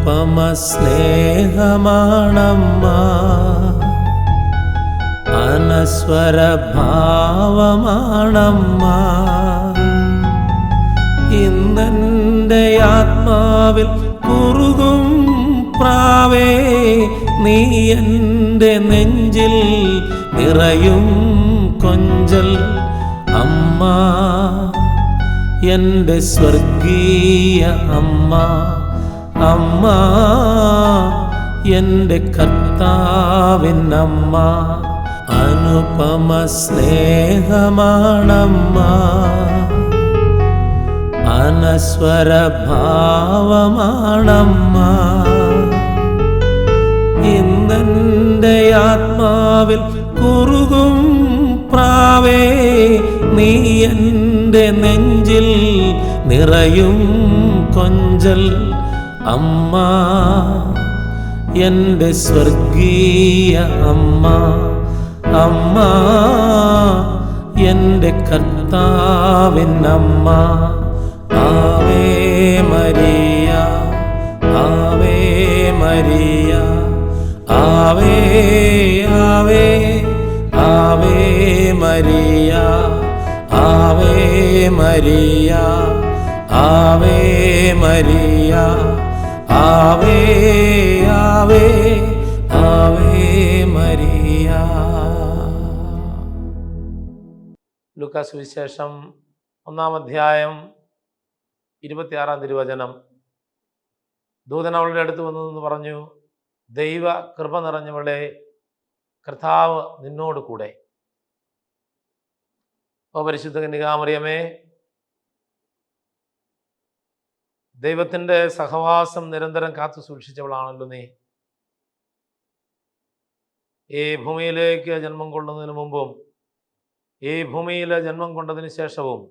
അനുപമ സ്നേഹമാണമ്മ അനസ്വര ഭാവമാണമ്മ ഇന്നെന്റെ ആത്മാവിൽ കുറുകും പ്രാവേ നീ എന്റെ നെഞ്ചിൽ നിറയും കൊഞ്ചൽ അമ്മ. എന്റെ സ്വർഗീയ അമ്മ. അമ്മ എന്റെ കർത്താവിനമ്മ അനുപമ സ്നേഹമാണമ്മ. അനസ്വര ഭാവമാണമ്മ ഇന്നെന്റെ ആത്മാവിൽ കുറുകും പ്രാവേ നീ എന്റെ നെഞ്ചിൽ നിറയും കൊഞ്ചൽ അമ്മ എന്റെ സ്വർഗീയ അമ്മ അമ്മ എന്റെ കർത്താവിൻ അമ്മ. ആവേ മരിയ ആവേ മരിയ ആവേ ആവേ ആവേ മരിയ ആവേ മരിയ ആവേ മരിയ. ആവേ ആവേ ആവേ മരിയ. ലൂക്കാസ് വിശേഷം ഒന്നാം അധ്യായം ഇരുപത്തിയാറാം തിരുവചനം. ദൂതൻ അവളുടെ അടുത്ത് വന്നതെന്ന് പറഞ്ഞു ദൈവ കൃപ നിറഞ്ഞവളെ കർത്താവ് നിന്നോട് കൂടെ ഓ പരിശുദ്ധ കന്യകാമറിയമേ ദൈവത്തിന്റെ സഹവാസം നിരന്തരം കാത്തു സൂക്ഷിച്ചവളാണല്ലോ നീ. ഈ ഭൂമിയിലേക്ക് ജന്മം കൊള്ളുന്നതിന് മുമ്പും ഈ ഭൂമിയിലെ ജന്മം കൊണ്ടതിന് ശേഷവും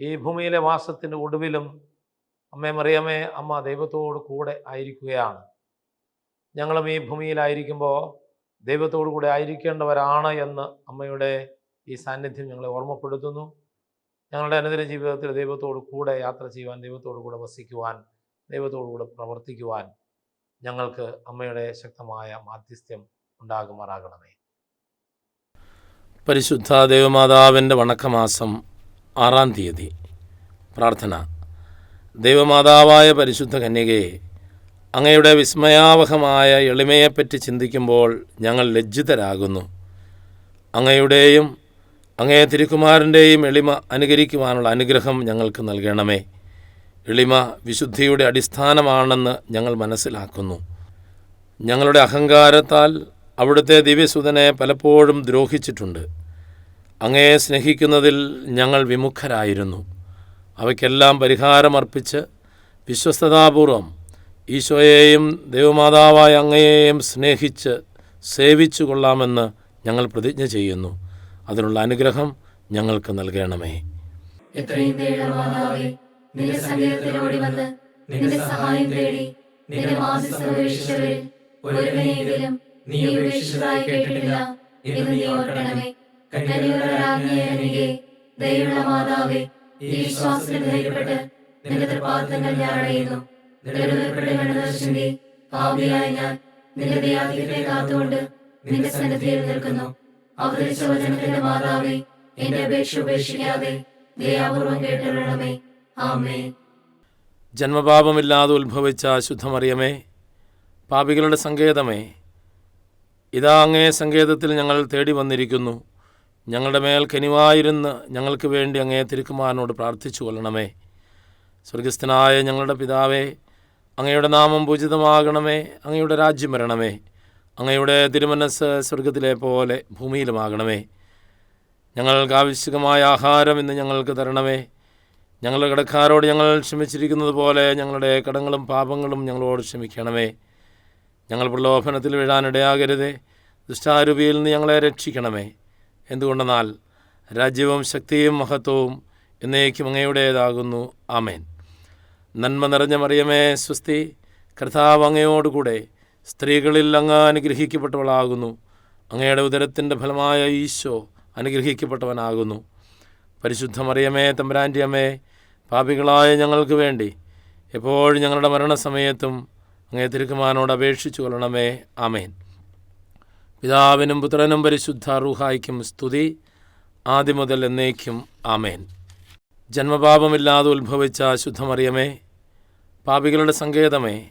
ഈ ഭൂമിയിലെ വാസത്തിന്റെ ഒടുവിലും അമ്മേ മറിയമ്മേ അമ്മ ദൈവത്തോട് കൂടെ ആയിരിക്കുകയാണ്. ഞങ്ങളും ഈ ഭൂമിയിലായിരിക്കുമ്പോൾ ദൈവത്തോടു കൂടെ ആയിരിക്കേണ്ടവരാണ് എന്ന് അമ്മയുടെ ഈ സാന്നിധ്യം ഞങ്ങളെ ഓർമ്മപ്പെടുത്തുന്നു. ഞങ്ങളുടെ അനുദിന ജീവിതത്തിൽ ദൈവത്തോട് കൂടെ യാത്ര ചെയ്യുവാൻ ദൈവത്തോടു കൂടെ വസിക്കുവാൻ ദൈവത്തോടു കൂടെ പ്രവർത്തിക്കുവാൻ ഞങ്ങൾക്ക് അമ്മയുടെ ശക്തമായ മാധ്യസ്ഥ്യം ഉണ്ടാകുമാറാകണമേ. പരിശുദ്ധ ദേവമാതാവിന്റെ വണക്കമാസം ആറാം തീയതി. പ്രാർത്ഥന. ദൈവമാതാവായ പരിശുദ്ധ കന്യകയെ അങ്ങയുടെ വിസ്മയാവഹമായ എളിമയെപ്പറ്റി ചിന്തിക്കുമ്പോൾ ഞങ്ങൾ ലജ്ജിതരാകുന്നു. അങ്ങയുടെയും അങ്ങേ തിരുക്കുമാരന്റെയും എളിമ അനുകരിക്കുവാനുള്ള അനുഗ്രഹം ഞങ്ങൾക്ക് നൽകണമേ. എളിമ വിശുദ്ധിയുടെ അടിസ്ഥാനമാണെന്ന് ഞങ്ങൾ മനസ്സിലാക്കുന്നു. ഞങ്ങളുടെ അഹങ്കാരത്താൽ അവിടുത്തെ ദിവ്യസുതനെ പലപ്പോഴും ദ്രോഹിച്ചിട്ടുണ്ട്. അങ്ങയെ സ്നേഹിക്കുന്നതിൽ ഞങ്ങൾ വിമുഖരായിരുന്നു. അവയ്ക്കെല്ലാം പരിഹാരമർപ്പിച്ച് വിശ്വസ്തതാപൂർവം ഈശോയെയും ദൈവമാതാവായ അങ്ങയെയും സ്നേഹിച്ച് സേവിച്ചു കൊള്ളാമെന്ന് ഞങ്ങൾ പ്രതിജ്ഞ ചെയ്യുന്നു. അതിനുള്ള അനുഗ്രഹം ഞങ്ങൾക്ക് നൽകണമേ. വന്ന് സഹായം തേടി കേട്ടിട്ടില്ല ദയുള്ള മാതാവേ ഈ ഞാൻ അടയുന്നു ദർശിന്റെ പാപിയായ ഞാൻ നിന്റെ ദയാധികത്തെ കാത്തുകൊണ്ട് നിന്റെ സന്നിധിയിൽ നിൽക്കുന്നു. അവതരിച്ച വചനത്തിന്റെ മാതാവേ എന്റെ അപേക്ഷ ഉപേക്ഷിക്കാതെ ദയാപൂർവം കേട്ടുള്ളണമേ ആമേ ജന്മപാപമില്ലാതെ ഉത്ഭവിച്ച ശുദ്ധമറിയമേ പാപികളുടെ സങ്കേതമേ ഇതാ അങ്ങേ സങ്കേതത്തിൽ ഞങ്ങൾ തേടി വന്നിരിക്കുന്നു. ഞങ്ങളുടെ മേൽ കനിവായിരുന്ന് ഞങ്ങൾക്ക് വേണ്ടി അങ്ങേ തിരുക്കുമാരനോട് പ്രാർത്ഥിച്ചു കൊള്ളണമേ. സ്വർഗസ്ഥനായ ഞങ്ങളുടെ പിതാവേ അങ്ങയുടെ നാമം പൂജിതമാകണമേ അങ്ങയുടെ രാജ്യം വരണമേ. അങ്ങയുടെ തിരുമനസ് സ്വർഗത്തിലെ പോലെ ഭൂമിയിലുമാകണമേ. ഞങ്ങൾക്ക് ആവശ്യകമായ ആഹാരം ഇന്ന് ഞങ്ങൾക്ക് തരണമേ. ഞങ്ങളുടെ കടക്കാരോട് ഞങ്ങൾ ക്ഷമിച്ചിരിക്കുന്നത് പോലെ ഞങ്ങളുടെ കടങ്ങളും പാപങ്ങളും ഞങ്ങളോട് ക്ഷമിക്കണമേ. ഞങ്ങൾ പ്രലോഭനത്തിൽ വീഴാനിടയാകരുതേ. ദുഷ്ടാരൂപിയിൽ നിന്ന് ഞങ്ങളെ രക്ഷിക്കണമേ. എന്തുകൊണ്ടെന്നാൽ രാജ്യവും ശക്തിയും മഹത്വവും എന്നേക്കും അങ്ങയുടേതാകുന്നു. ആമേൻ. നന്മ നിറഞ്ഞ മറിയമേ സ്വസ്തി. കർത്താവ് അങ്ങയോടുകൂടെ സ്ത്രീകളിൽ അങ്ങ് അനുഗ്രഹിക്കപ്പെട്ടവളാകുന്നു. അങ്ങയുടെ ഉദരത്തിന്റെ ഫലമായ ഈശോ അനുഗ്രഹിക്കപ്പെട്ടവനാകുന്നു. പരിശുദ്ധമറിയമേ മറിയമേ തമ്പുരാന്റെ അമ്മേ പാപികളായ ഞങ്ങൾക്ക് വേണ്ടി എപ്പോഴും ഞങ്ങളുടെ മരണസമയത്തും അങ്ങേ തിരുക്കുമാനോട് അപേക്ഷിച്ചു കൊള്ളണമേ. ആമേൻ. പിതാവിനും പുത്രനും പരിശുദ്ധ റൂഹായിക്കും സ്തുതി. ആദ്യം മുതൽ എന്നേക്കും ആമേൻ. ജന്മപാപമില്ലാതെ ഉത്ഭവിച്ച ശുദ്ധമറിയമേ പാപികളുടെ സങ്കേതമേ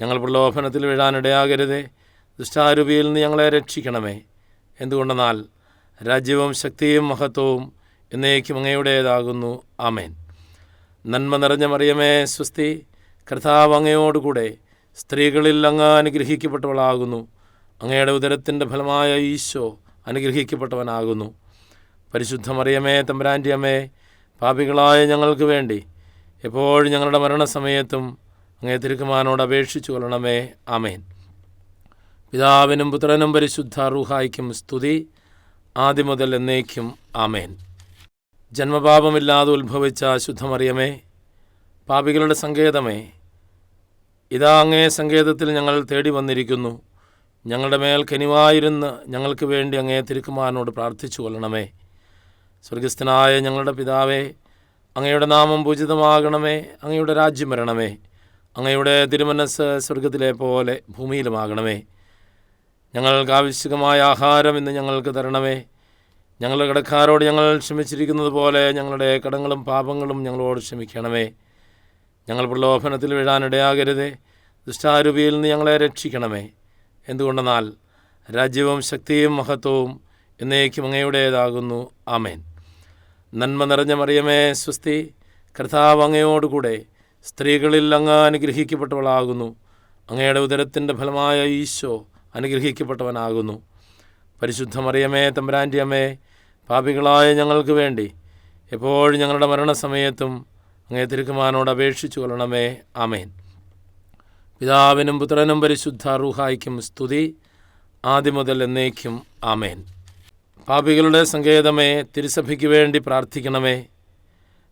ഞങ്ങൾ പ്രലോഭനത്തിൽ വീഴാനിടയാകരുതേ. ദുഷ്ടാരൂപിയിൽ നിന്ന് ഞങ്ങളെ രക്ഷിക്കണമേ. എന്തുകൊണ്ടെന്നാൽ രാജ്യവും ശക്തിയും മഹത്വവും എന്നേക്കും അങ്ങയുടേതാകുന്നു. ആമേൻ. നന്മ നിറഞ്ഞ മറിയമേ സ്വസ്തി കർത്താവ് അങ്ങയോടുകൂടെ സ്ത്രീകളിൽ അങ്ങ് അനുഗ്രഹിക്കപ്പെട്ടവളാകുന്നു. അങ്ങയുടെ ഉദരത്തിന്റെ ഫലമായ ഈശോ അനുഗ്രഹിക്കപ്പെട്ടവനാകുന്നു. പരിശുദ്ധ മറിയമേ തമ്പുരാന്റെ അമ്മേ പാപികളായ ഞങ്ങൾക്ക് വേണ്ടി എപ്പോഴും ഞങ്ങളുടെ മരണസമയത്തും അങ്ങേ തിരുക്കുമാനോട് അപേക്ഷിച്ചു കൊള്ളണമേ. ആമേൻ. പിതാവിനും പുത്രനും പരിശുദ്ധ റൂഹായിക്കും സ്തുതി. ആദ്യം മുതൽ എന്നേക്കും ആമേൻ. ജന്മപാപമില്ലാതെ ഉത്ഭവിച്ച ശുദ്ധമറിയമേ പാപികളുടെ സങ്കേതമേ ഇതാ അങ്ങേ സങ്കേതത്തിൽ ഞങ്ങൾ തേടി വന്നിരിക്കുന്നു. ഞങ്ങളുടെ മേൽ കനിവായിരുന്ന് ഞങ്ങൾക്ക് വേണ്ടി അങ്ങേ തിരുക്കുമാരനോട് പ്രാർത്ഥിച്ചു കൊള്ളണമേ. സ്വർഗസ്ഥനായ ഞങ്ങളുടെ പിതാവേ അങ്ങയുടെ നാമം പൂജിതമാകണമേ അങ്ങയുടെ രാജ്യം വരണമേ. അങ്ങയുടെ തിരുമനസ് സ്വർഗത്തിലെ പോലെ ഭൂമിയിലുമാകണമേ. ഞങ്ങൾക്ക് ആവശ്യമായ ആഹാരം ഇന്ന് ഞങ്ങൾക്ക് തരണമേ. ഞങ്ങളുടെ കടക്കാരോട് ഞങ്ങൾ ക്ഷമിച്ചിരിക്കുന്നത് പോലെ ഞങ്ങളുടെ കടങ്ങളും പാപങ്ങളും ഞങ്ങളോട് ക്ഷമിക്കണമേ. ഞങ്ങൾ പ്രലോഭനത്തിൽ വീഴാനിടയാകരുതേ ദുഷ്ടാരൂപിയിൽ നിന്ന് ഞങ്ങളെ രക്ഷിക്കണമേ. എന്തുകൊണ്ടെന്നാൽ രാജ്യവും ശക്തിയും മഹത്വവും എന്നേക്കും അങ്ങയുടേതാകുന്നു. ആമേൻ. നന്മ നിറഞ്ഞ മറിയമേ സ്വസ്തി. കർത്താവ് അങ്ങയോടുകൂടെ സ്ത്രീകളിൽ അങ്ങ് അനുഗ്രഹിക്കപ്പെട്ടവളാകുന്നു. അങ്ങയുടെ ഉദരത്തിന്റെ ഫലമായ ഈശോ അനുഗ്രഹിക്കപ്പെട്ടവനാകുന്നു. പരിശുദ്ധമറിയമേ മറിയമേ തമ്പുരാന്റെ പാപികളായ ഞങ്ങൾക്ക് വേണ്ടി എപ്പോഴും ഞങ്ങളുടെ മരണസമയത്തും അങ്ങേ തിരുക്കുമാനോട് അപേക്ഷിച്ചു കൊള്ളണമേ. ആമേൻ. പിതാവിനും പുത്രനും പരിശുദ്ധ റൂഹായിക്കും സ്തുതി. ആദ്യം മുതൽ എന്നേക്കും ആമേൻ. പാപികളുടെ സങ്കേതമേ തിരുസഭയ്ക്ക് വേണ്ടി പ്രാർത്ഥിക്കണമേ.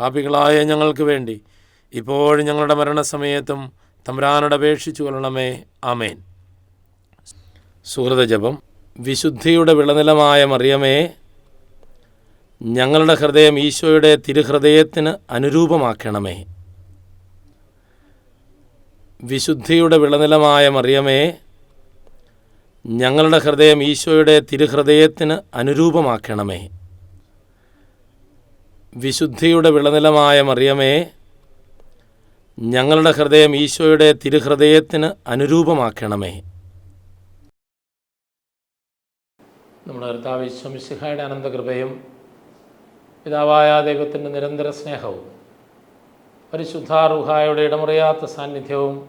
പാപികളായ ഞങ്ങൾക്ക് വേണ്ടി ഇപ്പോഴും ഞങ്ങളുടെ മരണസമയത്തും തമ്പുരാനോട് അപേക്ഷിച്ചു കൊള്ളണമേ. ആമേൻ. സുഹൃതജപം വിശുദ്ധിയുടെ വിളനിലമായ മറിയമേ ഞങ്ങളുടെ ഹൃദയം ഈശോയുടെ തിരുഹൃദയത്തിന് അനുരൂപമാക്കണമേ. വിശുദ്ധിയുടെ വിളനിലമായ മറിയമേ ഞങ്ങളുടെ ഹൃദയം ഈശോയുടെ തിരുഹൃദയത്തിന് അനുരൂപമാക്കണമേ. വിശുദ്ധിയുടെ വിളനിലമായ മറിയമേ ഞങ്ങളുടെ ഹൃദയം ഈശോയുടെ തിരുഹൃദയത്തിന് അനുരൂപമാക്കണമേ. നമ്മുടെ കർത്താവ് അനന്തകൃപയും പിതാവായ ദൈവത്തിന്റെ നിരന്തര സ്നേഹവും പരിശുദ്ധ റുഹായുടെ ഇടമുറിയാത്ത സാന്നിധ്യവും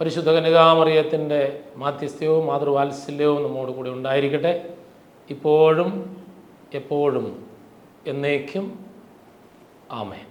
പരിശുദ്ധ കനികാമറിയത്തിന്റെ മാധ്യസ്ഥ്യവും മാതൃവാത്സല്യവും നമ്മോട് കൂടി ഉണ്ടായിരിക്കട്ടെ. ഇപ്പോഴും എപ്പോഴും എന്നേക്കും ആമേൻ.